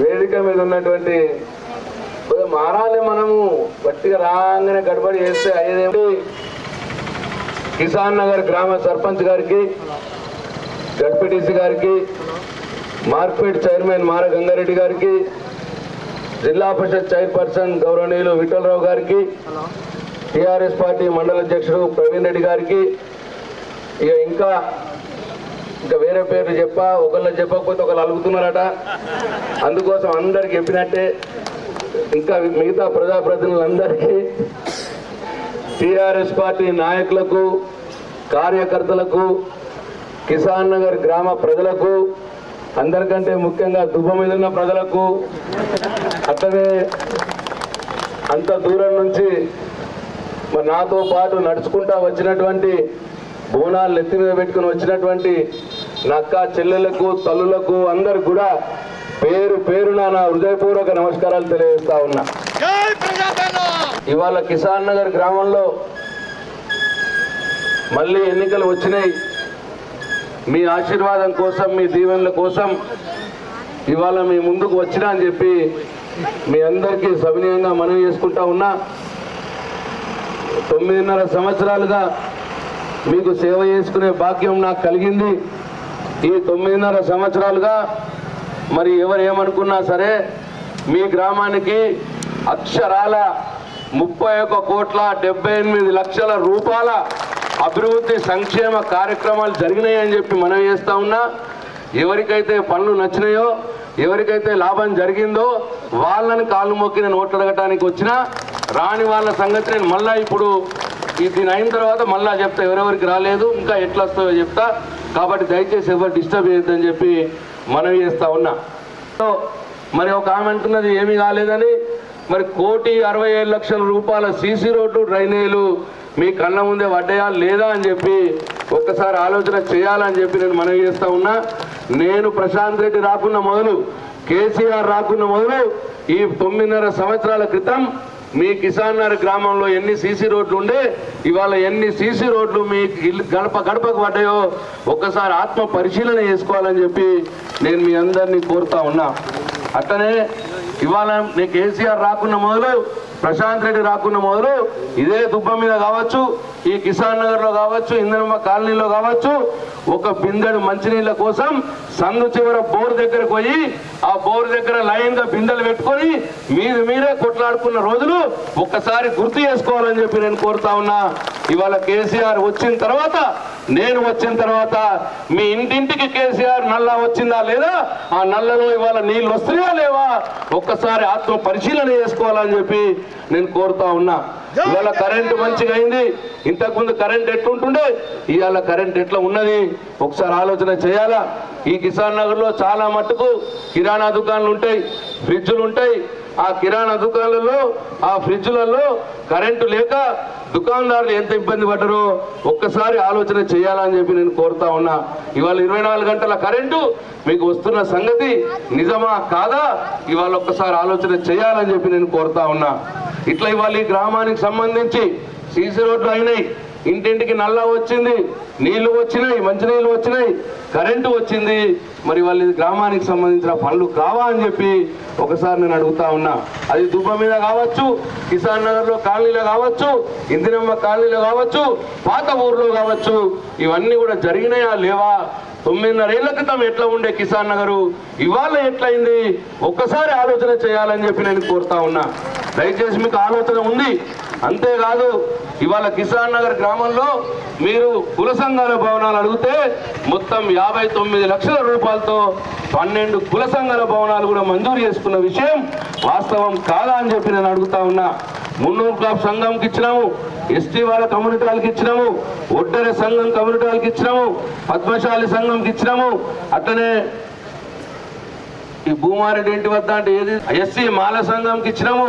వేదిక మీద ఉన్నటువంటి మారాలి మనము. గట్టిగా రాగానే గడబడి చేస్తే అయ్యేదేమిటి కిసాన్ నగర్ గ్రామ సర్పంచ్ గారికి జడ్పీటీసీ గారికి మార్కెట్ చైర్మన్ మార గంగారెడ్డి గారికి జిల్లా పరిషత్ చైర్పర్సన్ గౌరవనీయులు విఠలరావు గారికి టిఆర్ఎస్ పార్టీ మండల అధ్యక్షుడు ప్రవీణ్ రెడ్డి గారికి ఇక ఇంకా ఇంకా వేరే పేర్లు చెప్పా ఒకళ్ళు చెప్పకపోతే ఒకళ్ళు అలుగుతున్నారట. అందుకోసం అందరికి చెప్పినట్టే ఇంకా మిగతా ప్రజాప్రతినిధులందరికీ టిఆర్ఎస్ పార్టీ నాయకులకు కార్యకర్తలకు కిసాన్ నగర్ గ్రామ ప్రజలకు అందరికంటే ముఖ్యంగా దుబ్బ మీద ఉన్న ప్రజలకు అట్లనే అంత దూరం నుంచి మరి నాతో పాటు నడుచుకుంటా వచ్చినటువంటి బోనాలు ఎత్తి మీద పెట్టుకుని వచ్చినటువంటి నక్క చెల్లెలకు తల్లులకు అందరికి కూడా పేరు పేరున నా హృదయపూర్వక నమస్కారాలు తెలియజేస్తా ఉన్నా. ఇవాళ కిసాన్ నగర్ గ్రామంలో మళ్ళీ ఎన్నికలు వచ్చినాయి. మీ ఆశీర్వాదం కోసం మీ దీవెనల కోసం ఇవాళ మీ ముందుకు వచ్చినా అని చెప్పి మీ అందరికీ సవినయంగా మనవి చేసుకుంటా ఉన్నా. తొమ్మిదిన్నర సంవత్సరాలుగా మీకు సేవ చేసుకునే భాగ్యం నాకు కలిగింది. ఈ తొమ్మిదిన్నర సంవత్సరాలుగా మరి ఎవరు ఏమనుకున్నా సరే మీ గ్రామానికి అక్షరాల ముప్పై ఒక కోట్ల డెబ్బై ఎనిమిది లక్షల రూపాయల అభివృద్ధి సంక్షేమ కార్యక్రమాలు జరిగినాయి అని చెప్పి మనం చేస్తా ఉన్నా. ఎవరికైతే పనులు నచ్చినాయో ఎవరికైతే లాభం జరిగిందో వాళ్ళని కాళ్ళు మొక్కి నేను ఓట్లడగటానికి వచ్చినా రాని వాళ్ళ సంగతి నేను మళ్ళా ఇప్పుడు దీని అయిన తర్వాత మళ్ళా చెప్తా ఎవరెవరికి రాలేదు ఇంకా ఎట్లా వస్తాయో చెప్తా. కాబట్టి దయచేసి ఎవరు డిస్టర్బ్ చేయొద్దని చెప్పి మనవి చేస్తా ఉన్నా. సో, మరి ఒక ఆమె అంటున్నది ఏమీ కాలేదని? మరి కోటి అరవై ఏడు లక్షల రూపాయల సీసీ రోడ్డు డ్రైనేజీలు మీ కళ్ళ ముందే పడ్డాయా లేదా అని చెప్పి ఒక్కసారి ఆలోచన చేయాలని చెప్పి నేను మనవి చేస్తా ఉన్నా. నేను ప్రశాంత్ రెడ్డి రాకున్న మొదలు కేసీఆర్ రాకున్న మొదలు ఈ తొమ్మిదిన్నర సంవత్సరాల క్రితం మీ కిసాన్ నగర్ గ్రామంలో ఎన్ని సీసీ రోడ్లు ఉండే ఇవాళ ఎన్ని సీసీ రోడ్లు మీ ఇల్లు గడప గడపకు పడ్డాయో ఒక్కసారి ఆత్మ పరిశీలన చేసుకోవాలని చెప్పి నేను మీ అందరినీ కోరుతా ఉన్నా. అట్లనే ఇవాళ నేను కేసీఆర్ రాకున్న మొదలు ప్రశాంత్ రెడ్డి రాకున్న మొదలు ఇదే దుబ్బ మీద కావచ్చు ఈ కిసాన్ నగర్లో కావచ్చు ఇంధనమ్మ కాలనీలో కావచ్చు ఒక బిందెడు మంచినీళ్ళ కోసం సందు చివర బోర్ దగ్గరకు పోయి ఆ బోర్ దగ్గర లైన్గా బిందెలు పెట్టుకొని మీరు మీరే కొట్లాడుకున్న రోజులు ఒక్కసారి గుర్తు చేసుకోవాలని చెప్పి నేను కోరుతా ఉన్నా. ఇవాళ కేసీఆర్ వచ్చిన తర్వాత నేను వచ్చిన తర్వాత మీ ఇంటింటికి కేసీఆర్ నల్లా వచ్చిందా లేదా? ఆ నల్లలో ఇవాళ నీళ్ళు వస్తున్నాయా లేవా? ఒక్కసారి ఆత్మ పరిశీలన చేసుకోవాలని చెప్పి నేను కోరుతా ఉన్నా. ఇవాళ కరెంటు మంచిగా అయింది. ఇంతకుముందు కరెంట్ ఎట్లుంటుండే? ఇవాళ కరెంట్ ఎట్లా ఉన్నది? ఒకసారి ఆలోచన చేయాలా? ఈ కిసాన్ నగర్లో చాలా మట్టుకు కిరాణా దుకాణాలు ఉంటాయి ఫ్రిడ్జ్లు ఉంటాయి. ఆ కిరాణా దుకాణాలలో ఆ ఫ్రిడ్జ్లలో కరెంటు లేక దుకాణదారులు ఎంత ఇబ్బంది పడ్డరో ఒక్కసారి ఆలోచన చేయాలని చెప్పి నేను కోరుతా ఉన్నా. ఇవాళ ఇరవై నాలుగు గంటల కరెంటు మీకు వస్తున్న సంగతి నిజమా కాదా? ఇవాళ ఒక్కసారి ఆలోచన చేయాలని చెప్పి నేను కోరుతా ఉన్నా. ఇట్లా ఇవాళ ఈ గ్రామానికి సంబంధించి సీసీ రోడ్లు అయినాయి. ఇంటింటికి నల్లా వచ్చింది నీళ్ళు వచ్చినాయి మంచినీళ్ళు వచ్చినాయి కరెంటు వచ్చింది. మరి వాళ్ళు గ్రామానికి సంబంధించిన పనులు కావా అని చెప్పి ఒకసారి నేను అడుగుతా ఉన్నా. అది దుబ్బ మీద కావచ్చు కిసాన్ నగర్లో కాలనీలో కావచ్చు ఇందిరమ్మ కాలనీలో కావచ్చు పాత ఊర్లో కావచ్చు ఇవన్నీ కూడా జరిగినాయా లేవా? తొమ్మిదిన్నరేళ్ళ క్రితం ఎట్లా ఉండే కిసాన్ నగరు? ఇవాళ ఎట్లయింది? ఒక్కసారి ఆలోచన చేయాలని చెప్పి నేను కోరుతా ఉన్నా. దయచేసి మీకు ఆలోచన ఉంది. అంతేకాదు ఇవాళ కిసాన్ నగర్ గ్రామంలో మీరు కుల సంఘాల భవనాలు అడిగితే మొత్తం యాభై తొమ్మిది లక్షల రూపాయలతో పన్నెండు కుల సంఘాల భవనాలు కూడా మంజూరు చేసుకున్న విషయం వాస్తవం కాదా అని చెప్పి నేను అడుగుతా ఉన్నా. మున్నూరు క్లాబ్ సంఘంకి ఇచ్చినాము. ఎస్టీ వాళ్ళ కమ్యూనిటీ వాళ్ళకి ఇచ్చినాము. ఒడ్డెర సంఘం కమ్యూనిటీ వాళ్ళకి ఇచ్చినాము. పద్మశాలి సంఘంకి ఇచ్చినాము. అట్లనే ఈ భూమారెడ్డి ఇంటి వద్ద అంటే ఏది? ఎస్సీ మాల సంఘంకి ఇచ్చినాము.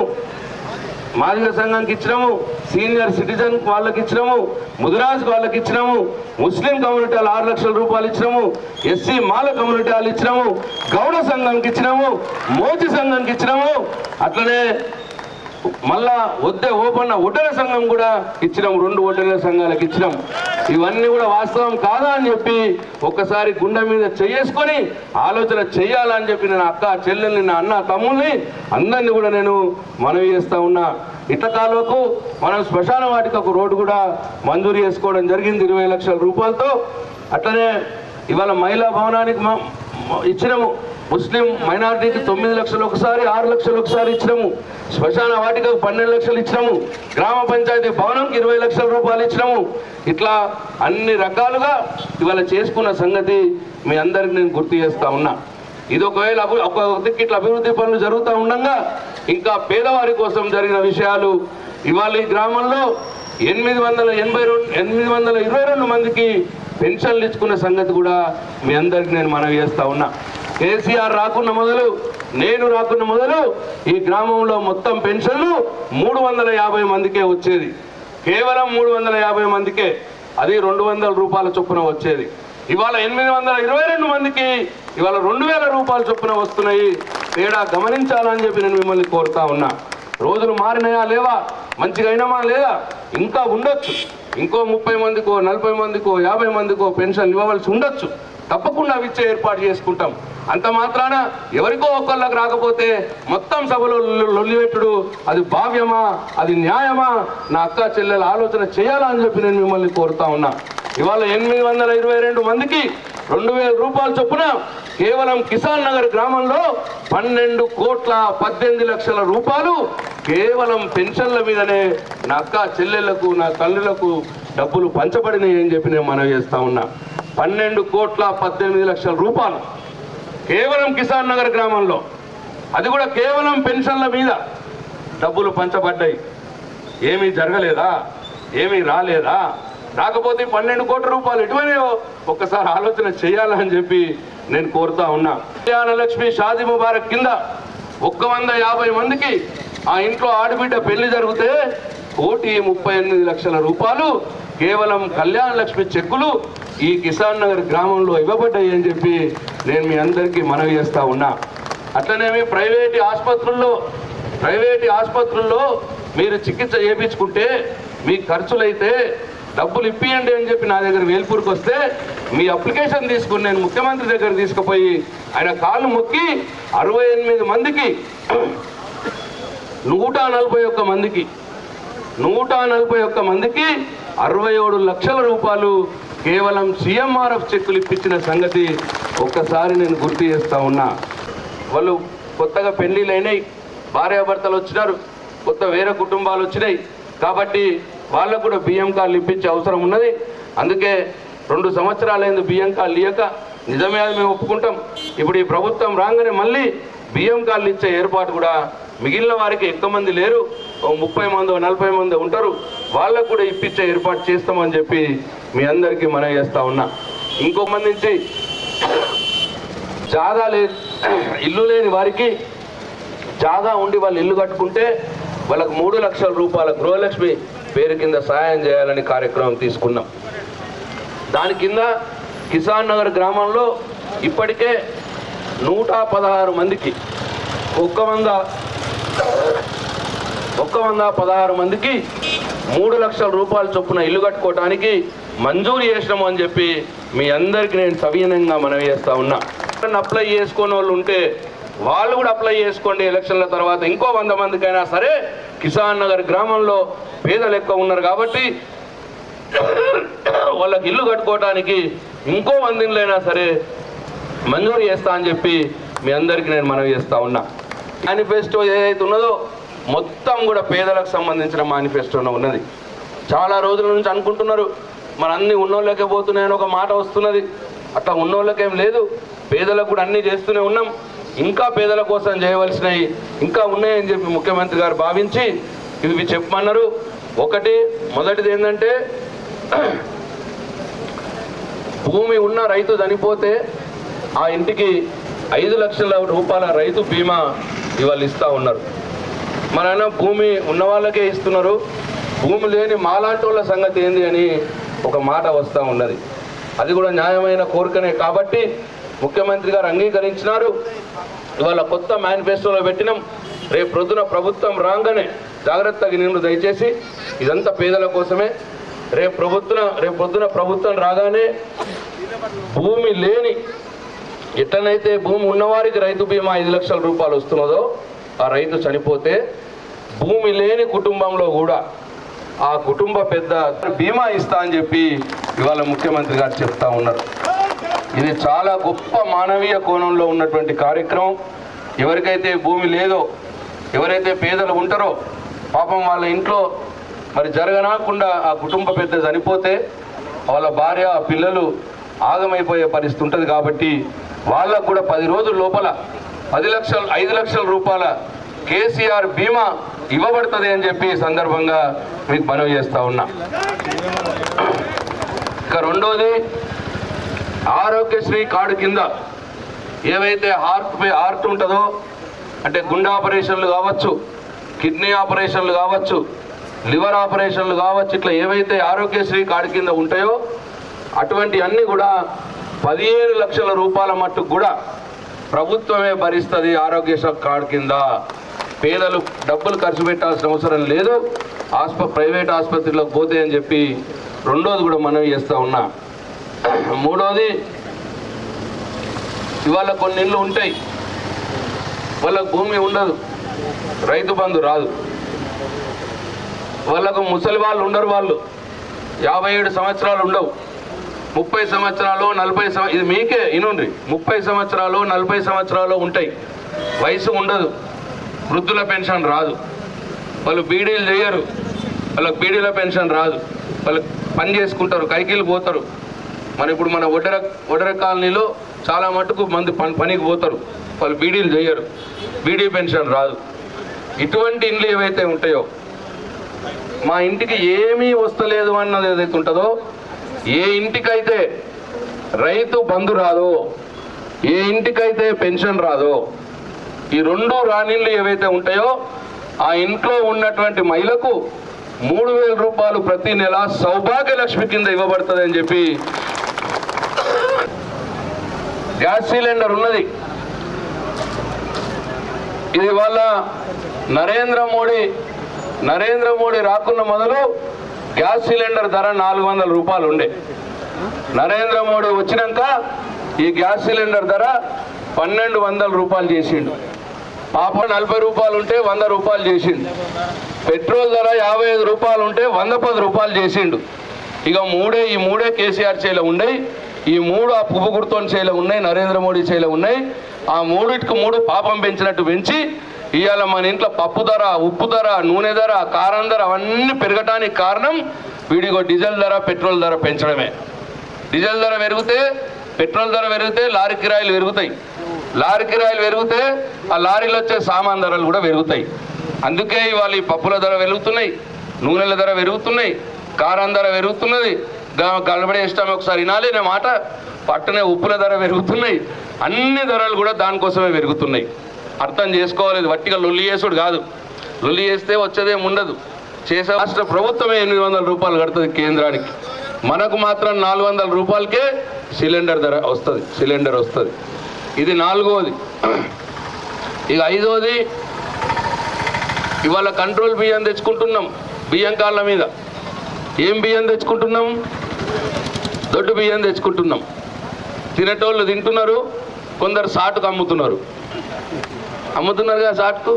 మాదిగ సంఘానికి ఇచ్చినాము. సీనియర్ సిటిజన్ వాళ్ళకి ఇచ్చినాము. ముదిరాజ్ వాళ్ళకి ఇచ్చినాము. ముస్లిం కమ్యూనిటీ వాళ్ళు ఆరు లక్షల రూపాయలు ఇచ్చినాము. ఎస్సీ మాల కమ్యూనిటీ వాళ్ళు ఇచ్చినాము. గౌడ సంఘానికి ఇచ్చినాము. మోచి సంఘానికి ఇచ్చినాము. అట్లనే మళ్ళా వద్దే ఓపన్న ఒడ్డల సంఘం కూడా ఇచ్చినాం రెండు ఒడ్డల సంఘాలకు ఇచ్చినాం. ఇవన్నీ కూడా వాస్తవం కాదా అని చెప్పి ఒక్కసారి గుండె మీద చేసుకొని ఆలోచన చెయ్యాలని చెప్పి నేను అక్క చెల్లెల్ని నా అన్న తమ్ముల్ని అందరినీ కూడా నేను మనవి చేస్తా ఉన్నా. ఇటకాలకు మనం శ్మశాన వాటికి ఒక రోడ్డు కూడా మంజూరు చేసుకోవడం జరిగింది ఇరవై లక్షల రూపాయలతో. అట్లనే ఇవాళ మహిళా భవనానికి ఇచ్చినము. ముస్లిం మైనారిటీకి తొమ్మిది లక్షలు ఒకసారి ఆరు లక్షలు ఒకసారి ఇచ్చినాము. శ్మశాన వాటికకు పన్నెండు లక్షలు ఇచ్చినాము. గ్రామ పంచాయతీ భవనంకి ఇరవై లక్షల రూపాయలు ఇచ్చినాము. ఇట్లా అన్ని రకాలుగా ఇవాళ చేసుకున్న సంగతి మీ అందరికి నేను గుర్తు చేస్తా ఉన్నా. ఇది ఒకవేళ ఒక దిక్కు ఇట్లా అభివృద్ధి పనులు జరుగుతూ ఉండగా ఇంకా పేదవారి కోసం జరిగిన విషయాలు. ఇవాళ ఈ గ్రామంలో ఎనిమిది వందల ఎనభై రెండు ఎనిమిది వందల ఇరవై రెండు మందికి పెన్షన్లు ఇచ్చుకున్న సంగతి కూడా మీ అందరికి నేను మనవి చేస్తా ఉన్నా. కేసీఆర్ రాకున్న మొదలు నేను రాకున్న మొదలు ఈ గ్రామంలో మొత్తం పెన్షన్లు మూడు వందల యాభై మందికే వచ్చేది. కేవలం మూడు వందల యాభై మందికే అది రెండు వందల రూపాయల చొప్పున వచ్చేది. ఇవాళ ఎనిమిది వందల ఇరవై రెండు మందికి ఇవాళ రెండు వేల రూపాయల చొప్పున వస్తున్నాయి. తేడా గమనించాలని చెప్పి నేను మిమ్మల్ని కోరుతా ఉన్నా. రోజులు మారినాయా లేవా? మంచిగా అయినామా లేదా? ఇంకా ఉండొచ్చు. ఇంకో ముప్పై మందికో నలభై మందికో యాభై మందికో పెన్షన్ ఇవ్వవలసి ఉండొచ్చు. తప్పకుండా ఇచ్చే ఏర్పాటు చేసుకుంటాం. అంత మాత్రాన ఎవరికో ఒకళ్ళకి రాకపోతే మొత్తం సభలో లొ- లొల్లిపెట్టుడు అది భావ్యమా? అది న్యాయమా? నా అక్క చెల్లెల ఆలోచన చేయాలా అని చెప్పి నేను మిమ్మల్ని కోరుతా ఉన్నా. ఇవాళ ఎనిమిది వందల ఇరవై రెండు మందికి రెండు వేల రూపాయల చొప్పున కేవలం కిసాన్ నగర్ గ్రామంలో పన్నెండు కోట్ల పద్దెనిమిది లక్షల రూపాయలు కేవలం పెన్షన్ల మీదనే నా అక్క చెల్లెళ్ళకు నా తల్లులకు డబ్బులు పంచబడినాయి అని చెప్పి నేను మనవి చేస్తా ఉన్నా. పన్నెండు కోట్ల పద్దెనిమిది లక్షల రూపాయలు కేవలం కిసాన్ నగర్ గ్రామంలో. అది కూడా కేవలం పెన్షన్ల మీద డబ్బులు పంచబడ్డాయి. ఏమీ జరగలేదా? ఏమీ రాలేదా? రాకపోతే పన్నెండు కోట్ల రూపాయలు ఎటువైనాయో ఒక్కసారి ఆలోచన చేయాలని చెప్పి నేను కోరుతా ఉన్నా. కళ్యాణ లక్ష్మి షాది ముబారక్ కింద ఒక్క వంద యాభై మందికి ఆ ఇంట్లో ఆడబిడ్డ పెళ్ళి జరిగితే కోటి ముప్పై ఎనిమిది లక్షల రూపాయలు కేవలం కళ్యాణ లక్ష్మి చెక్కులు ఈ కిసాన్ నగర్ గ్రామంలో ఇవ్వబడ్డాయి అని చెప్పి నేను మీ అందరికీ మనవి చేస్తా ఉన్నా. అట్లనేమి ప్రైవేట్ ఆసుపత్రుల్లో ప్రైవేట్ ఆసుపత్రుల్లో మీరు చికిత్స చేయించుకుంటే మీ ఖర్చులైతే డబ్బులు ఇప్పియండి అని చెప్పి నా దగ్గర వేల్పూర్కి వస్తే మీ అప్లికేషన్ తీసుకుని నేను ముఖ్యమంత్రి దగ్గర తీసుకుపోయి ఆయన కాళ్ళు మొక్కి అరవై ఎనిమిది మందికి నూట నలభై ఒక్క మందికి నూట నలభై ఒక్క మందికి అరవై ఏడు లక్షల రూపాయలు కేవలం సీఎంఆర్ఎఫ్ చెక్కులు ఇప్పించిన సంగతి ఒక్కసారి నేను గుర్తు చేస్తా ఉన్నా. వాళ్ళు కొత్తగా పెళ్ళిళ్ళైనాయి భార్యాభర్తలు వచ్చినారు కొత్త వేరే కుటుంబాలు వచ్చినాయి. కాబట్టి వాళ్ళకు కూడా బియ్యం కార్డులు ఇప్పించే అవసరం ఉన్నది. అందుకే రెండు సంవత్సరాలైంది బియ్యం కార్డులు ఇయ్యక. నిజమే అది మేము ఒప్పుకుంటాం. ఇప్పుడు ఈ ప్రభుత్వం రాగానే మళ్ళీ బియ్యం కార్డులు ఇచ్చే ఏర్పాటు కూడా మిగిలిన వారికి ఎక్కువ మంది లేరు. ముప్పై మంది నలభై మంది ఉంటారు. వాళ్ళకు కూడా ఇప్పించే ఏర్పాటు చేస్తామని చెప్పి మీ అందరికీ మనం చేస్తా ఉన్నా. ఇంకో మందించి జాగా లే ఇల్లు లేని వారికి జాగా ఉండి వాళ్ళు ఇల్లు కట్టుకుంటే వాళ్ళకు మూడు లక్షల రూపాయల గృహలక్ష్మి పేరు కింద సహాయం చేయాలని కార్యక్రమం తీసుకున్నాం. దాని కింద కిసాన్ నగర్ గ్రామంలో ఇప్పటికే నూట పదహారు మందికి ఒక్క వంద ఒక్క వంద పదహారు మందికి మూడు లక్షల రూపాయల చొప్పున ఇల్లు కట్టుకోవటానికి మంజూరు చేసినాము అని చెప్పి మీ అందరికీ నేను సవినయంగా మనవి చేస్తా ఉన్నా. అప్లై చేసుకునే వాళ్ళు ఉంటే వాళ్ళు కూడా అప్లై చేసుకోండి ఎలక్షన్ల తర్వాత. ఇంకో వంద మందికైనా సరే కిసాన్ నగర్ గ్రామంలో పేదలు ఎక్కువ ఉన్నారు కాబట్టి వాళ్ళకి ఇల్లు కట్టుకోవటానికి ఇంకో వందింలైనా సరే మంజూరు చేస్తా అని చెప్పి మీ అందరికీ నేను మనవి చేస్తా ఉన్నా. మేనిఫెస్టో ఏదైతే ఉన్నదో మొత్తం కూడా పేదలకు సంబంధించిన మేనిఫెస్టోనే ఉన్నది. చాలా రోజుల నుంచి అనుకుంటున్నారు మన అన్ని ఉన్నోళ్ళకే పోతున్నాయని ఒక మాట వస్తున్నది. అట్లా ఉన్నోళ్ళకేం లేదు. పేదలకు కూడా అన్నీ చేస్తూనే ఉన్నాం. ఇంకా పేదల కోసం చేయవలసినవి ఇంకా ఉన్నాయని చెప్పి ముఖ్యమంత్రి గారు భావించి ఇవి చెప్పమన్నారు. ఒకటి మొదటిది ఏంటంటే భూమి ఉన్న రైతు చనిపోతే ఆ ఇంటికి ఐదు లక్షల రూపాయల రైతు బీమా ఇవాళ ఇస్తా ఉన్నారు. మన భూమి ఉన్న వాళ్ళకే ఇస్తున్నారు. భూమి లేని మాలాంటి వాళ్ళ సంగతి ఏంది అని ఒక మాట వస్తూ ఉన్నది. అది కూడా న్యాయమైన కోరికనే కాబట్టి ముఖ్యమంత్రి గారు అంగీకరించినారు. ఇవాళ కొత్త మేనిఫెస్టోలో పెట్టినాం. రేపు ప్రొద్దున ప్రభుత్వం రాగానే జాగ్రత్తగా నిన్ను దయచేసి ఇదంతా పేదల కోసమే. రేపు ప్రభుత్వం రేపు పొద్దున ప్రభుత్వం రాగానే భూమి లేని ఎట్లనైతే భూమి ఉన్నవారికి రైతు బీమా ఐదు లక్షల రూపాయలు వస్తున్నదో ఆ రైతు చనిపోతే భూమి లేని కుటుంబంలో కూడా ఆ కుటుంబ పెద్ద బీమా ఇస్తా అని చెప్పి ఇవాళ ముఖ్యమంత్రి గారు చెప్తా ఉన్నారు. ఇది చాలా గొప్ప మానవీయ కోణంలో ఉన్నటువంటి కార్యక్రమం. ఎవరికైతే భూమి లేదో ఎవరైతే పేదలు ఉంటారో పాపం వాళ్ళ ఇంట్లో మరి జరగనాకుండా ఆ కుటుంబ పెద్ద చనిపోతే వాళ్ళ భార్య పిల్లలు ఆగమైపోయే పరిస్థితి ఉంటుంది కాబట్టి వాళ్ళకు కూడా పది రోజుల లోపల పది లక్షల ఐదు లక్షల రూపాయల కేసీఆర్ బీమా ఇవ్వబడుతుంది అని చెప్పి సందర్భంగా మీకు మనవి చేస్తూ ఉన్నా. ఇక రెండోది ఆరోగ్యశ్రీ కార్డు కింద ఏవైతే హార్ట్ హార్ట్ ఉంటుందో అంటే గుండె ఆపరేషన్లు కావచ్చు కిడ్నీ ఆపరేషన్లు కావచ్చు లివర్ ఆపరేషన్లు కావచ్చు ఇట్లా ఏవైతే ఆరోగ్యశ్రీ కార్డు కింద ఉంటాయో అటువంటి అన్ని కూడా పదిహేను లక్షల రూపాయల మట్టుకు కూడా ప్రభుత్వమే భరిస్తుంది ఆరోగ్యశ్రీ కార్డు కింద. పేదలు డబ్బులు ఖర్చు పెట్టాల్సిన అవసరం లేదు. ఆస్ప ప్రైవేట్ ఆసుపత్రిలోకి పోతే అని చెప్పి రెండోది కూడా మనవి చేస్తూ ఉన్నా. మూడోది ఇవాళ కొన్ని ఇళ్ళు ఉంటాయి. వాళ్ళకు భూమి ఉండదు. రైతు బంధు రాదు. వాళ్ళకు ముసలి వాళ్ళు ఉండరు వాళ్ళు. యాభై ఏడు సంవత్సరాలు ఉండవు. ముప్పై సంవత్సరాలు నలభై సంవ ఇది మీకే ఇనుండ్రి. ముప్పై సంవత్సరాలు నలభై సంవత్సరాలు ఉంటాయి. వయసు ఉండదు. వృద్ధుల పెన్షన్ రాదు. వాళ్ళు బీడీలు చేయరు. వాళ్ళకి బీడీల పెన్షన్ రాదు. వాళ్ళు పని చేసుకుంటారు కైకిలు పోతారు. మన ఇప్పుడు మన ఒడ్డర ఒడ్డర కాలనీలో చాలా మటుకు మంది పని పనికి పోతారు. వాళ్ళు బీడీలు చేయరు. బీడీ పెన్షన్ రాదు. ఇటువంటి ఇండ్లు ఏవైతే ఉంటాయో మా ఇంటికి ఏమీ వస్తలేదు అన్నది ఏదైతే ఉంటుందో ఏ ఇంటికైతే రైతు బంధు రాదో ఏ ఇంటికైతే పెన్షన్ రాదో ఈ రెండు రాణిళ్ళు ఏవైతే ఉంటాయో ఆ ఇంట్లో ఉన్నటువంటి మహిళకు మూడు వేల రూపాయలు ప్రతి నెల సౌభాగ్యలక్ష్మి కింద ఇవ్వబడుతుంది అని చెప్పి గ్యాస్ సిలిండర్ ఉన్నది. ఇది వాళ్ళ నరేంద్ర మోడీ నరేంద్ర మోడీ రాకున్న మొదలు గ్యాస్ సిలిండర్ ధర నాలుగు వందల రూపాయలు ఉండే. నరేంద్ర మోడీ వచ్చినాక ఈ గ్యాస్ సిలిండర్ ధర పన్నెండు వందల రూపాయలు చేసిండు. పాప నలభై రూపాయలు ఉంటే వంద రూపాయలు చేసిండు. పెట్రోల్ ధర యాభై ఐదు రూపాయలు ఉంటే వంద పది రూపాయలు చేసిండు. ఇక మూడే ఈ మూడే కేసీఆర్ చేలో ఉన్నాయి ఈ మూడు ఆ పువ్వు గుర్తోని చేలో ఉన్నాయి నరేంద్ర మోడీ చేలో ఉన్నాయి. ఆ మూడిటికి మూడు పాపం పెంచినట్టు పెంచి ఇవాళ మన ఇంట్లో పప్పు ధర ఉప్పు ధర నూనె ధర కారం ధర అవన్నీ పెరగటానికి కారణం వీడిగో డీజిల్ ధర పెట్రోల్ ధర పెంచడమే. డీజిల్ ధర పెరిగితే పెట్రోల్ ధర పెరిగితే లారీ కిరాయిలు పెరుగుతాయి. లారీ కిరాయిలు పెరిగితే ఆ లారీలో వచ్చే సామాన్ ధరలు కూడా పెరుగుతాయి. అందుకే ఇవాళ ఈ పప్పుల ధర పెరుగుతున్నాయి నూనెల ధర పెరుగుతున్నాయి కారం ధర పెరుగుతున్నది. గడబడి ఇష్టం ఒకసారి వినాలి. నా మాట పట్టనే ఉప్పుల ధర పెరుగుతున్నాయి. అన్ని ధరలు కూడా దానికోసమే పెరుగుతున్నాయి. అర్థం చేసుకోవాలి. వట్టిగా లొల్లి చేసుడు కాదు. లొల్లి చేస్తే వచ్చేదేం ఉండదు. చేసే రాష్ట్ర ప్రభుత్వమే ఎనిమిది వందల రూపాయలు కడుతుంది కేంద్రానికి. మనకు మాత్రం నాలుగు వందల రూపాయలకే సిలిండర్ ధర వస్తుంది. సిలిండర్ వస్తుంది. ఇది నాలుగవది ఇక ఐదవది ఇవాళ కంట్రోల్ బియ్యం తెచ్చుకుంటున్నాం. బియ్యం కాళ్ళ మీద. ఏం బియ్యం తెచ్చుకుంటున్నాం? దొడ్డు బియ్యం తెచ్చుకుంటున్నాం. తినేటోళ్ళు తింటున్నారు కొందరు సాటుకు అమ్ముతున్నారు. అమ్ముతున్నారుగా సాటుకు?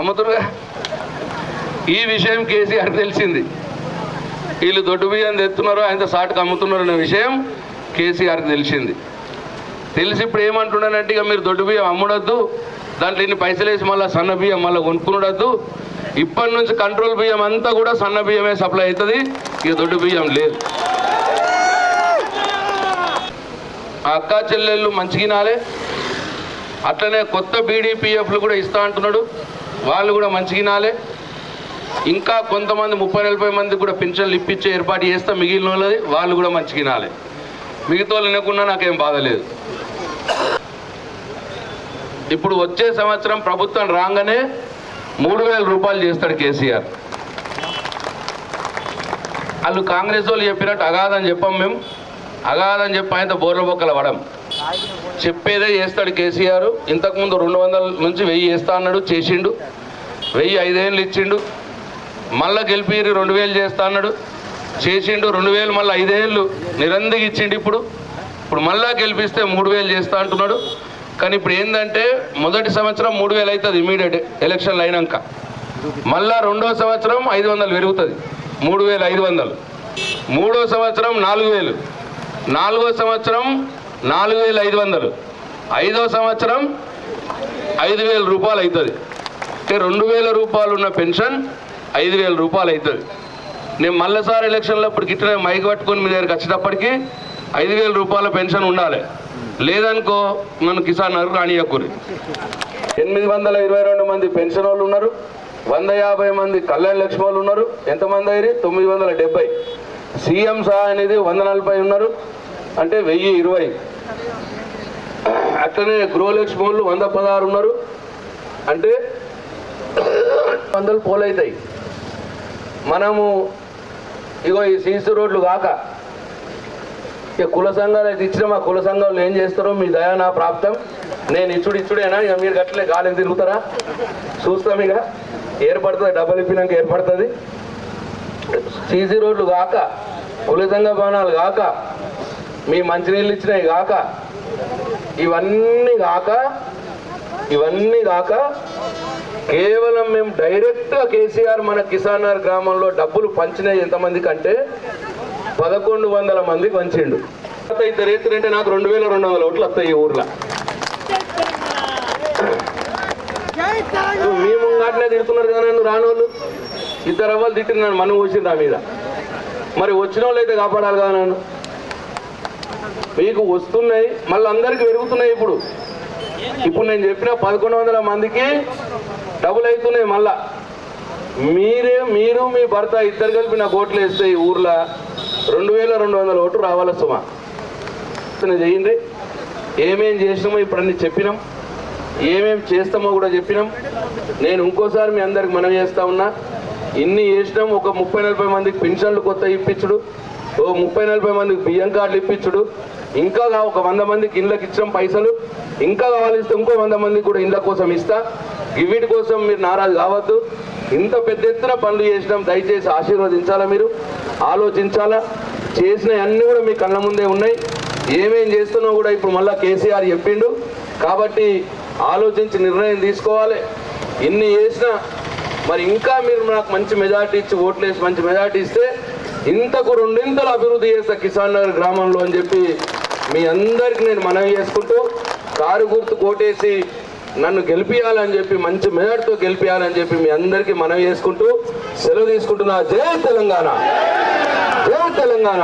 అమ్ముతున్నారుగా ఈ విషయం కేసీఆర్ తెలిసింది. వీళ్ళు దొడ్డు బియ్యం తెస్తున్నారు ఆయన సాటుకు అమ్ముతున్నారు అనే విషయం కేసీఆర్కి తెలిసింది. తెలిసి ఇప్పుడు ఏమంటున్నానంటే ఇక మీరు దొడ్డు బియ్యం అమ్ముడద్దు దాంట్లో ఇన్ని పైసలు వేసి మళ్ళీ సన్న బియ్యం మళ్ళీ కొనుక్కునడద్దు. ఇప్పటి నుంచి కంట్రోల్ బియ్యం అంతా కూడా సన్న బియ్యమే సప్లై అవుతుంది ఇక దొడ్డు బియ్యం లేదు. ఆ అక్క చెల్లెళ్ళు మంచిగినాలే అట్లనే కొత్త బీడీపీఎఫ్లు కూడా ఇస్తా అంటున్నాడు. వాళ్ళు కూడా మంచిగినాలే ఇంకా కొంతమంది ముప్పై నలభై మంది కూడా పింఛన్లు ఇప్పించే ఏర్పాటు చేస్తా మిగిలిన వాళ్ళది వాళ్ళు కూడా మంచిగినాలే మిగతా వాళ్ళు వినకుండా నాకేం బాధ లేదు. ఇప్పుడు వచ్చే సంవత్సరం ప్రభుత్వం రాగానే మూడు వేల రూపాయలు చేస్తాడు కేసీఆర్. వాళ్ళు కాంగ్రెస్ వాళ్ళు చెప్పినట్టు అగాధని చెప్పాం మేము. అగాధని చెప్పి ఆయనతో బోర్ల బొక్కల పడం. చెప్పేదే చేస్తాడు కేసీఆర్. ఇంతకుముందు రెండు వందల నుంచి వెయ్యి చేస్తా అన్నాడు చేసిండు. వెయ్యి ఐదేళ్ళు ఇచ్చిండు. మళ్ళా గెలిపిరి రెండు వేలు చేస్తా అన్నాడు. చేసిండు రెండు వేలు మళ్ళీ ఐదేళ్ళు నిరంతరం ఇచ్చిండు ఇప్పుడు. ఇప్పుడు మళ్ళా గెలిపిస్తే మూడు వేలు చేస్తా అంటున్నాడు. కానీ ఇప్పుడు ఏంటంటే మొదటి సంవత్సరం మూడు వేలు అవుతుంది ఇమీడియట్ ఎలక్షన్లు అయినాక. మళ్ళా రెండో సంవత్సరం ఐదు వందలు పెరుగుతుంది. మూడు వేలు ఐదు వందలు. మూడో సంవత్సరం నాలుగు వేలు. నాలుగో సంవత్సరం నాలుగు వేల ఐదు వందలు. ఐదో సంవత్సరం ఐదు వేల రూపాయలు అవుతుంది. అంటే రెండు వేల రూపాయలు ఉన్న పెన్షన్ ఐదు వేల రూపాయలు అవుతుంది. నేను మళ్ళీసారి ఎలక్షన్లో ఇప్పుడు గిట్టిన మైక్ పట్టుకొని మీ దగ్గరికి వచ్చేటప్పటికి ఐదు వేల రూపాయల పెన్షన్ ఉండాలి. లేదనుకో నన్ను కిసాన్ నగర్ రాణియకూరి ఎనిమిది వందల ఇరవై రెండు మంది పెన్షన్ వాళ్ళు ఉన్నారు. వంద యాభై మంది కళ్యాణ లక్ష్మి వాళ్ళు ఉన్నారు. ఎంతమంది అయ్యి తొమ్మిది వందల డెబ్బై. సీఎం సహా అనేది వంద నలభై ఉన్నారు. అంటే వెయ్యి ఇరవై. అట్లనే గృహలక్ష్మి వాళ్ళు వంద పదహారు ఉన్నారు. అంటే వందలు పోలవుతాయి మనము ఇగో ఈ సీసీ రోడ్లు కాక ఇక కుల సంఘాలు అయితే ఇచ్చిన మా కుల సంఘాలు ఏం చేస్తారో మీ దయా నా ప్రాప్తం. నేను ఇచ్చుడు ఇచ్చుడేనా? ఇక మీరు గట్లే గాలికి తిరుగుతారా? చూస్తాం ఇక. ఏర్పడుతుంది డబ్బులు ఇప్పినాక ఏర్పడుతుంది. సీసీ రోడ్లు కాక సంఘ భవనాలు కాక మీ మంచినీళ్ళు ఇచ్చినవి కాక ఇవన్నీ కాక ఇవన్నీ కాక కేవలం మేము డైరెక్ట్ కేసీఆర్ మన కిసాన్ నగర్ గ్రామంలో డబ్బులు పంచినాయి ఎంతమందికి అంటే పదకొండు వందల మందికి పంచిండు. ఇద్దరు ఎత్తురంటే నాకు రెండు వేల రెండు వందల ఓట్లు వస్తాయి ఈ ఊర్లో. మీ ముంగాటనే తిడుతున్నారు కదా నన్ను రానోళ్ళు. ఇద్దరు అవ్వాలి తిట్టినాను మనం వచ్చింది ఆ మీద. మరి వచ్చిన వాళ్ళు అయితే కాపాడాలి కదా నన్ను? మీకు వస్తున్నాయి మళ్ళీ అందరికి పెరుగుతున్నాయి ఇప్పుడు. ఇప్పుడు నేను చెప్పిన పదకొండు వందల మందికి డబుల్ అవుతున్నాయి మళ్ళా. మీరే మీరు మీ భర్త ఇద్దరు కలిపి నాకు ఓట్లు వేస్తే ఈ ఊర్లో రెండు వేల రెండు వందల ఓట్లు రావాలి సుమా? చేయండి ఏమేం చేసినామో ఇప్పుడు అన్ని చెప్పినాం. ఏమేం చేస్తామో కూడా చెప్పినాం. నేను ఇంకోసారి మీ అందరికి మనం చేస్తా ఉన్నా. ఇన్ని చేసినాం ఒక ముప్పై నలభై మందికి పెన్షన్లు కొత్త ఇప్పించుడు ఓ ముప్పై నలభై మందికి బియ్యం కార్డులు ఇప్పించుడు ఇంకా ఒక వంద మందికి ఇళ్ళకి ఇచ్చాం పైసలు ఇంకా కావాలిస్తే ఇంకో వంద మందికి కూడా ఇళ్ళ కోసం ఇస్తా. వీటి కోసం మీరు నారాజు కావద్దు. ఇంత పెద్ద ఎత్తున పనులు చేసినాం దయచేసి ఆశీర్వదించాలా మీరు? ఆలోచించాలా? చేసినవన్నీ కూడా మీ కళ్ళ ముందే ఉన్నాయి. ఏమేం చేస్తున్నా కూడా ఇప్పుడు మళ్ళీ కేసీఆర్ చెప్పిండు. కాబట్టి ఆలోచించి నిర్ణయం తీసుకోవాలి. ఇన్ని చేసినా మరి ఇంకా మీరు నాకు మంచి మెజార్టీ ఇచ్చి ఓట్లేసి మంచి మెజార్టీ ఇస్తే ఇంతకు రెండింతలు అభివృద్ధి చేస్తా కిసాన్ నగర్ గ్రామంలో అని చెప్పి మీ అందరికి నేను మనవి చేసుకుంటూ కారు గుర్తు కోటేసి నన్ను గెలిపియాలని చెప్పి మంచి మెజార్టీతో గెలిపియాలని చెప్పి మీ అందరికీ మనవి చేసుకుంటూ సెలవు తీసుకుంటున్నా. జై తెలంగాణ! జై తెలంగాణ!